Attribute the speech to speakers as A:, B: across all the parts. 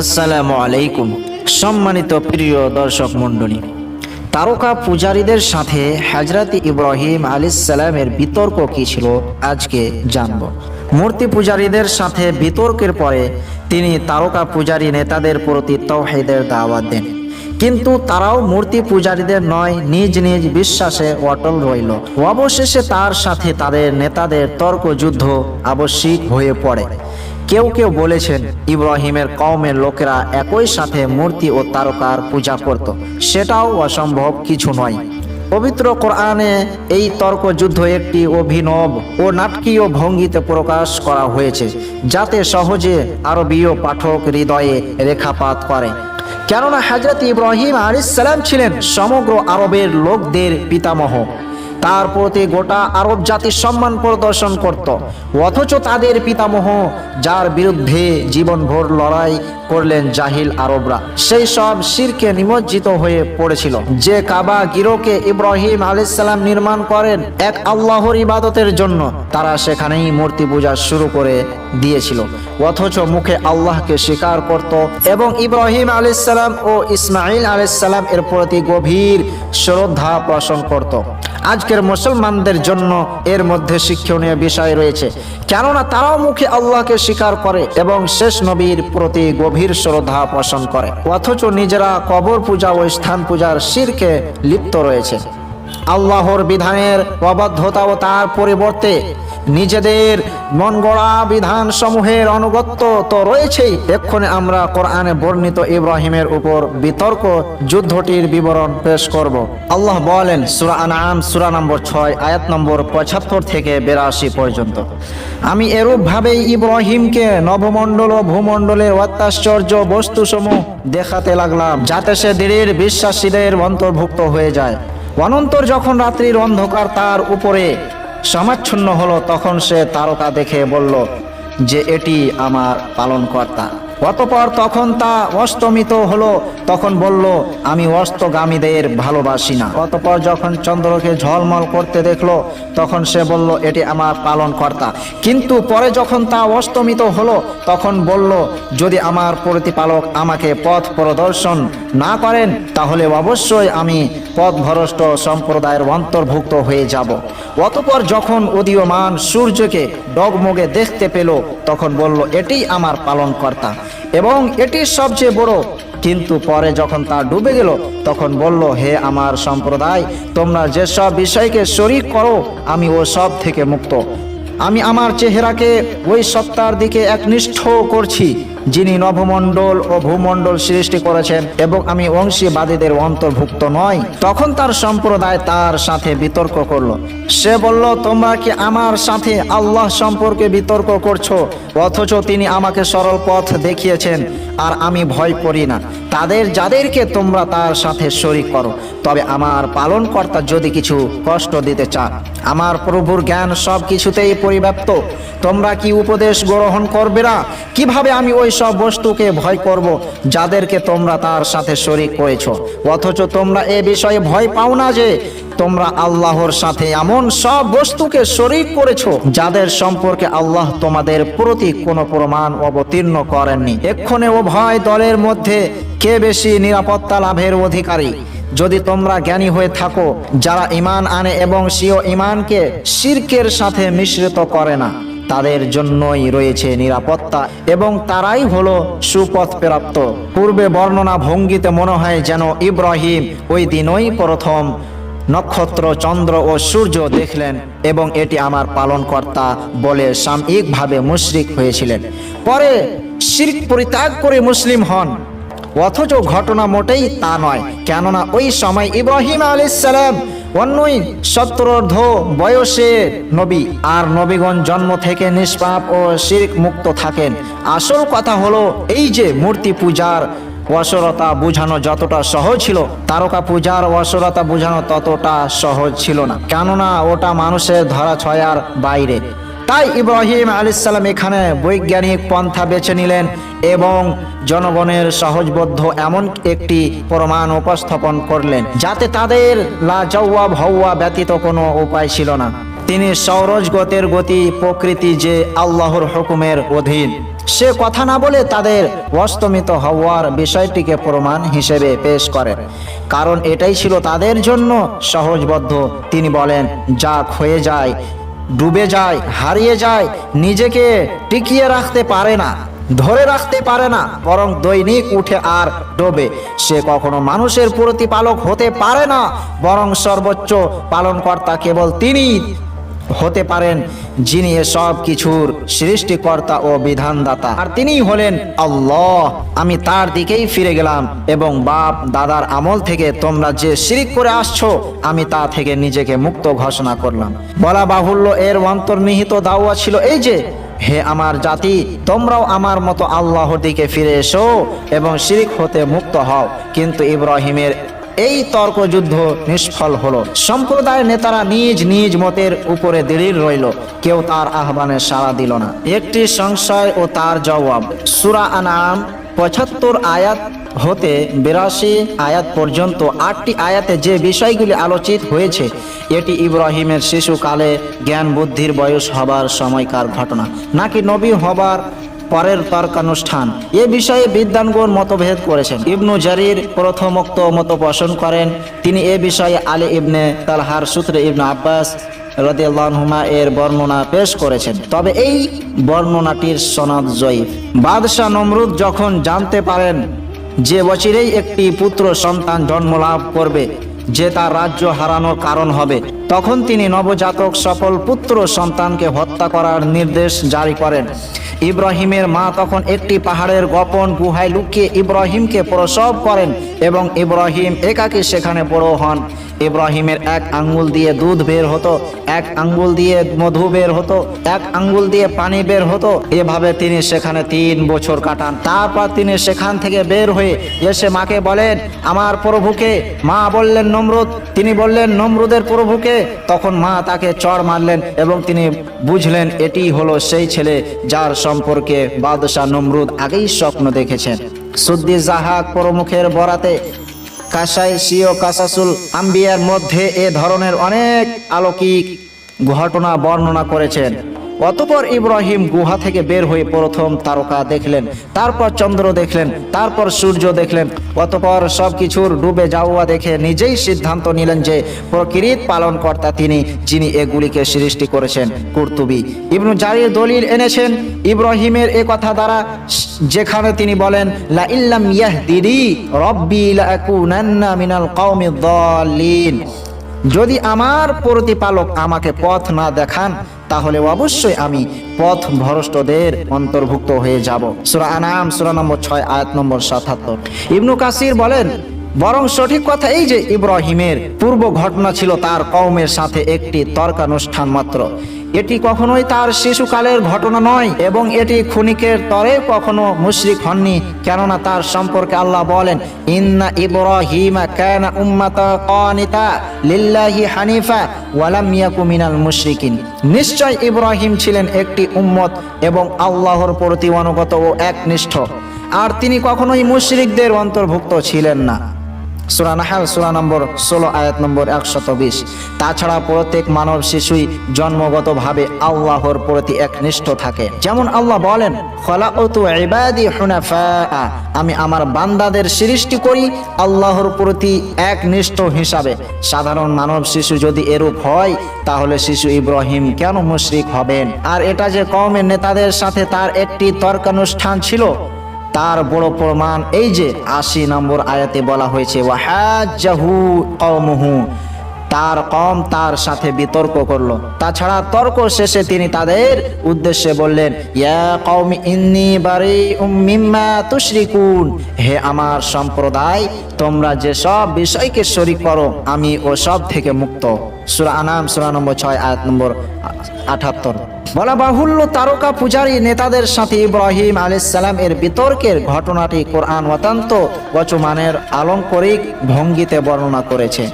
A: আসসালামু আলাইকুম, সম্মানিত প্রিয় দর্শক মণ্ডলী। তারকা পূজারীদের সাথে হাজরত ইব্রাহিম আলিসালামের বিতর্ক কি ছিল, আজকে জানব। মূর্তি পূজারীদের সাথে বিতর্কের পরে তিনি তারকা পূজারী নেতাদের প্রতি তৌহিদের দাওয়াত দেন। কিন্তু তারাও মূর্তি পূজারীদের নয়, নিজ নিজ বিশ্বাসে অটল রইল। অবশেষে তার সাথে তাদের নেতাদের তর্ক যুদ্ধ আবশ্যিক হয়ে পড়ে। কেউ কেউ বলেছেন, ইব্রাহিমের কওমের লোকেরা একই সাথে মূর্তি ও তারকার পূজা করত। সেটাও অসম্ভব কিছু নয়। পবিত্র কোরআনে এই তর্ক যুদ্ধ একটি অভিনব ও নাটকীয় ভঙ্গিতে প্রকাশ করা হয়েছে, যাতে সহজে আরবীয় পাঠক হৃদয়ে রেখাপাত করে। কেননা হজরত ইব্রাহিম আলিসাল্লাম ছিলেন সমগ্র আরবের লোকদের পিতামহ। তার প্রতি গোটা আরব জাতির সম্মান প্রদর্শন করত। অথচ তাদের পিতামহ, যার বিরুদ্ধে জীবনভর লড়াই করলেন জাহিল আরবরা, সেই সব শিরকে নিমজ্জিত হয়ে পড়েছিল। যে কাবা গিরোকে ইব্রাহিম আলাইসাল্লাম নির্মাণ করেন এক আল্লাহর ইবাদতের জন্য, তারা সেখানেই মূর্তি পূজা শুরু করে দিয়েছিল। অথচ মুখে আল্লাহকে স্বীকার করত এবং ইব্রাহিম আলাইসাল্লাম ও ইসমাইল আলাইসাল্লাম এর প্রতি গভীর শ্রদ্ধা পোষণ করত। আজকের মুসলমানদের জন্য এর মধ্যে শিক্ষণীয় বিষয় রয়েছে। কেননা তারাও মুখে আল্লাহকে স্বীকার করে এবং শেষ নবীর প্রতি গভীর শ্রদ্ধা পোষণ করে। অথচ নিজেরা কবর পূজা ও স্থান পূজার শিরকে লিপ্ত রয়েছে। আল্লাহর বিধানের অবাধ্যতা ও তার পরিবর্তে নিজেদের মন গড়া বিধান সমূহের অনুগত্য তো রয়েছেই। এক্ষণে আমরা কোরআনে বর্ণিত ইব্রাহিমের উপর বিতর্ক যুদ্ধটির বিবরণ পেশ করব। আল্লাহ বলেন, সুরা আনাম সুরা নম্বর ছয়, আয়াত নম্বর পঁচাত্তর থেকে বেরাশি পর্যন্ত। আমি এরূপভাবেই ইব্রাহিমকে নবমণ্ডল ও ভূমণ্ডলের অত্যাশ্চর্য বস্তুসমূহ দেখাতে লাগলাম, যাতে সে দৃঢ় বিশ্বাসীদের অন্তর্ভুক্ত হয়ে যায়। অনন্তর যখন রাত্রির অন্ধকার তার উপরে সমাচ্ছন্ন হলো তখন সে তারকা দেখে বলল যে এটি আমার পালনকর্তা। অতপর তখন তা অস্তমিত হলো, তখন বলল, আমি অস্তগামীদের ভালোবাসি না। অতপর যখন চন্দ্রকে ঝলমল করতে দেখল, তখন সে বলল, এটি আমার পালনকর্তা। কিন্তু পরে যখন তা অস্তমিত হলো, তখন বলল, যদি আমার প্রতিপালক আমাকে পথ প্রদর্শন না করেন, তাহলে অবশ্যই আমি পথভ্রষ্ট সম্প্রদায়ের অন্তর্ভুক্ত হয়ে যাব। অতপর যখন উদীয়মান সূর্যকে ডগমগে দেখতে পেল, তখন বলল, এটি আমার পালনকর্তা। এবং এটি সবচেয়ে বড়। কিন্তু পরে যখন তা ডুবে গেল, তখন বলল, হে আমার সম্প্রদায়, তোমরা যেসব বিষয়কে শরিক করো, আমি ও সব থেকে মুক্ত। আমি আমার চেহারাকে ওই সত্তার দিকে একনিষ্ঠ করছি, যিনি নভমণ্ডল ও ভূমণ্ডল সৃষ্টি করেছেন এবং আমি অংশীবাদীদের অন্তর্ভুক্ত নয় তখন তার সম্প্রদায় তার সাথে বিতর্ক করল। সে বলল, তোমরা কি আমার সাথে আল্লাহ সম্পর্কে বিতর্ক করছ? অথচ তিনি আমাকে সরল পথ দেখিয়েছেন, আর আমি ভয় করি না। তাদের যাদেরকে তোমরা তার সাথে শরিক করো, তবে আমার পালনকর্তা যদি কিছু কষ্ট দিতে চান আমার প্রভুর জ্ঞান সব কিছুতেই পরিব্যাপ্ত। তোমরা কি উপদেশ গ্রহণ করবে না? কীভাবে আমি ওই সব বস্তুকে ভয় করব যাদেরকে তোমরা তার সাথে শরিক করেছ? অথচ তোমরা এ বিষয়ে ভয় পাও না যে তোমরা আল্লাহর সাথে এমন সব বস্তুকে শরিক করেছ যাদের সম্পর্কে আল্লাহ তোমাদের প্রতি কোনো প্রমাণ অবতীর্ণ করেননি। এক্ষণে ও ভয় দলের মধ্যে কে বেশি নিরাপত্তা লাভের অধিকারী? যদি তোমরা জ্ঞানী হয়ে থাকো, যারা ইমান আনে এবং সিও ইমানকে শিরকের সাথে মিশ্রিত করে না, তাদের জন্যই রয়েছে নিরাপত্তা এবং তারাই হলো সুপথ প্রাপ্ত পূর্বে বর্ণনা ভঙ্গিতে মনে হয় যেন ইব্রাহিম ওই দিনই প্রথম নক্ষত্র, চন্দ্র ও সূর্য দেখলেন এবং এটি আমার পালনকর্তা বলে সাময়িকভাবে মুশরিক হয়েছিলেন। পরে শির্ক পরিত্যাগ করে মুসলিম হন। অথচ ঘটনা মোটেই তা নয়। কেননা ওই সময় ইব্রাহিম আলাইসালাম অন্যই সত্তরর্ধ বয়সে নবী, আর নবীগণ জন্ম থেকে নিষ্পাপ ও শির্ক মুক্ত থাকেন। আসল কথা হলো এই যে মূর্তি পূজার অসরতা বোঝানো যতটা সহজ ছিল, তারকা পূজার অসরতা বোঝানো ততটা সহজ ছিল না। কেননা ওটা মানুষের ধরা ছয়ার বাইরে। তাই ইব্রাহিম আলাইসাল্লাম এখানে বৈজ্ঞানিক পন্থা বেছে নিলেন এবং জনগণের সহজবদ্ধ এমন একটি প্রমাণ উপস্থাপন করলেন যাতে তাদের লাজওয়াব হওয়া ব্যতীত কোনো উপায় ছিল না। তিনি সৌরজগতের গতি, প্রকৃতি যে আল্লাহর হুকুমের অধীন। সে কথা না বলে তাদের অস্তমিত হওয়ার বিষয়টিকে প্রমাণ হিসেবে পেশ করেন। কারণ এটাই ছিল তাদের জন্য সহজবদ্ধ তিনি বলেন যা ক্ষয়ে যায় ডুবে যায়, হারিয়ে যায়, নিজেকে টিকিয়ে রাখতে পারে না, ধরে রাখতে পারে না, বরং দৈনিক উঠে আর ডোবে। সে কখনো মানুষের প্রতিপালক হতে পারে না, বরং সর্বোচ্চ পালনকর্তা কেবল তিনি হতে পারেন যিনি সব কিছুর সৃষ্টিকর্তা ও বিধানদাতা। আর তিনিই হলেন আল্লাহ। আমি তার দিকেই ফিরে গেলাম এবং বাপ দাদার আমল থেকে তোমরা যে শিরিক করে আসছো, আমি তা থেকে নিজেকে মুক্ত ঘোষণা করলাম। বলা বাহুল্য, এর অন্তর্নিহিত দাওয়া ছিল এই যে, হে আমার জাতি, তোমরাও আমার মতো আল্লাহর দিকে ফিরে এসো এবং শিরিক হতে মুক্ত হও। কিন্তু ইব্রাহিমের এই তর্কযুদ্ধ নিষ্ফল হলো। সম্প্রদায়ের নেতারা নিজ নিজ মতের উপরে দৃঢ় রইল। কেউ তার আহ্বানে সাড়া দিল না। একটি সংশয় ও তার জবাব। সুরা আনাম পঁচাত্তর আয়াত হতে বিরাশি আয়াত পর্যন্ত আটটি আয়াতে যে বিষয়গুলি আলোচিত হয়েছে, এটি ইব্রাহিমের শিশুকালে জ্ঞান বুদ্ধির বয়স হবার সময়কার ঘটনা। নাকি নবী হবার পরের তর্কানুষ্ঠান। এ বিষয়ে বিদ্যানগণ মতভেদ করেছেন। ইবনু জারির প্রথমোক্ত মত পোষণ করেন। তিনি এ বিষয়ে আলী ইবনে তালহার সূত্রে ইবনু আব্বাস রদিয়াল্লাহুমা এর বর্ণনা পেশ করেছেন। তবে এই বর্ণনাটির সনদ জয়ীফ। বাদশাহ নমরুদ যখন জানতে পারেন যে বছরেই একটি পুত্র সন্তান জন্ম লাভ করবে, যে তার রাজ্য হারানোর কারণ হবে তখন তিনি নবজাতক সফল পুত্র সন্তানকে হত্যা করার নির্দেশ জারি করেন। ইব্রাহিমের মা তখন একটি পাহাড়ের গোপন গুহায় লুকিয়ে ইব্রাহিমকে প্রসব করেন এবং ইব্রাহিম একাকী সেখানে বড় হন। ইব্রাহিমের এক আঙ্গুল দিয়ে দুধ বের হতো, এক আঙ্গুল দিয়ে মধু বের হতো, এক আঙ্গুল দিয়ে পানি বের হতো। এভাবে তিনি সেখানে তিন বছর কাটান। তারপর তিনি সেখান থেকে বের হয়ে এসে মাকে বলেন, আমার প্রভুকে। মা বললেন, নমরুদ। তিনি বললেন, নমরুদের প্রভুকে। তখন মা তাকে চড় মারলেন এবং তিনি বুঝলেন, এটি হলো সেই ছেলে যার সম্পর্কে বাদশাহ নমরুদ আগেই স্বপ্ন দেখেছেন। সুদ্দি জাহাক প্রমুখের বরাতে কাসাই সিও কাসাসুল আম্বিয়ার মধ্যে এ ধরনের অনেক আলৌকিক ঘটনা বর্ণনা করেছেন। অতপর ইব্রাহিম গুহা থেকে বের হয়ে প্রথম তারকা দেখলেন, তারপর চন্দ্র দেখলেন, তারপর সূর্য দেখলেন, অতপর সবকিছুর ডুবে যাওয়া দেখে নিজেই সিদ্ধান্ত নিলেন যে প্রকৃত পালনকর্তা তিনি, যিনি এগুলিকে সৃষ্টি করেছেন, কুর্তুবি। ইবনু জারির দলিল এনেছেন, ইব্রাহিমের এ কথা দ্বারা, যেখানে তিনি বলেন, লা ইল্লাম ইয়াহদিরি রব্বি লাকুনান্না মিনাল কওমিদ দাল্লিন। যদি আমার প্রতিপালক আমাকে পথ না দেখান তাহলে অবশ্যই আমি পথ ভ্রষ্টদের অন্তর্ভুক্ত হয়ে যাব। সুরা আনাম সুরা নম্বর ছয়, আয়াত নম্বর সাতাত্তর। ইবনু কাসির বলেন, বরং সঠিক কথা এই যে ইব্রাহিমের পূর্ব ঘটনা ছিল তার কওমের সাথে একটি তর্কানুষ্ঠান মাত্র। এটি কখনোই তার শিশুকালের ঘটনা নয়, এবং এটি খুনিকের তরে কখনো মুশরিক হননি, কেননা তার সম্পর্কে আল্লাহ বলেন, ইন্না ইব্রাহিমা কানা উম্মাতা কানিতা লিল্লাহি হানিফা ওয়ালাম ইয়াকু মিনাল মুশরিকিন। নিশ্চয় ইব্রাহিম ছিলেন একটি উম্মত এবং আল্লাহর প্রতি অনুগত ও একনিষ্ঠ, আর তিনি কখনোই মুশরিকদের অন্তর্ভুক্ত ছিলেন না। সুরা নাহাল, সুরা নম্বর ষোলো, আয়াত নম্বর একশত বিশ। তাছাড়া প্রত্যেক মানব শিশুই জন্মগতভাবে আল্লাহর প্রতি একনিষ্ঠ থাকে। যেমন আল্লাহ বলেন আমি আমার বান্দাদের সৃষ্টি করি আল্লাহর প্রতি একনিষ্ঠ হিসাবে। সাধারণ মানব শিশু যদি এরূপ হয়, তাহলে শিশু ইব্রাহিম কেন মুশরিক হবেন? আর এটা যে কওমের নেতাদের সাথে তার একটি তর্কানুষ্ঠান ছিল তার বড় প্রমাণ এই যে আশি নম্বর আয়াতে বলা হয়েছে ওয়াহাজাহু কওমুহু। তার কম তার সাথে বিতর্ক করল। তাছাড়া তর্ক শেষে তিনি তাদের উদ্দেশ্যে বললেন, ইয়া বারি হে আমার সম্প্রদায়, তোমরা যে সব বিষয়কে শরীক করো, আমি ও সব থেকে মুক্ত। সূরা আনাম, সূরা নম্বর ছয়, আয়াত নম্বর আঠাত্তর বলা বাহুল্য তারকা পূজারী নেতাদের সাথে ইব্রাহিম আলাইসালাম এর বিতর্কের ঘটনাটি কোরআন অত্যন্ত বচমানের আলঙ্করিক ভঙ্গিতে বর্ণনা করেছে।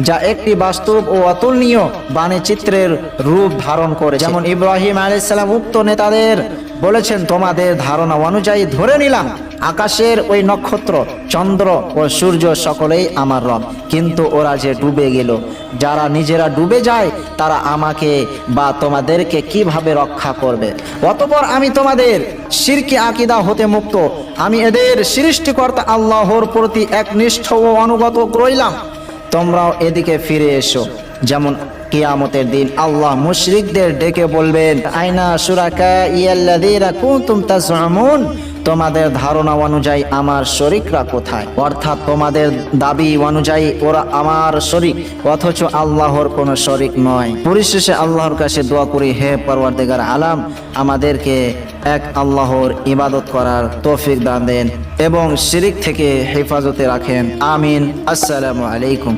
A: যা একটি বাস্তব ও অতুলনীয় বাণীচিত্রের রূপ ধারণ করে যেমন ইব্রাহিম আলাইসালাম উক্ত নেতাদের বলেছেন, তোমাদের ধারণা অনুযায়ী ধরে নিলাম, আকাশের ওই নক্ষত্র, চন্দ্র ও সূর্য সকলেই আমার রব। কিন্তু ওরা যে ডুবে গেল, যারা নিজেরা ডুবে যায়, তারা আমাকে বা তোমাদেরকে কীভাবে রক্ষা করবে? অতপর আমি তোমাদের শিরকি আকিদা হতে মুক্ত। আমি এদের সৃষ্টিকর্তা আল্লাহর প্রতি একনিষ্ঠ ও অনুগত রইলাম। তোমরাও এদিকে ফিরে এসো। যেমন কিয়ামতের দিন আল্লাহ মুশরিকদের ডেকে বলবেন, আইনা সুরাকা ইয়াল্লাযীনা কুনতুম তাজউমুন তোমাদের ধারণা অনুযায়ী আমার শরিকরা কোথায়? অর্থাৎ তোমাদের দাবি অনুযায়ী ওরা আমার শরিক, অথচ আল্লাহর কোনো শরিক নয়। পরিশেষে আল্লাহর কাছে দোয়া করি, হে পরওয়ারদিগার আলাম, আমাদেরকে এক আল্লাহর ইবাদত করার তৌফিক দান দেন এবং শিরিক থেকে হেফাজতে রাখেন। আমিন। আসসালামু আলাইকুম।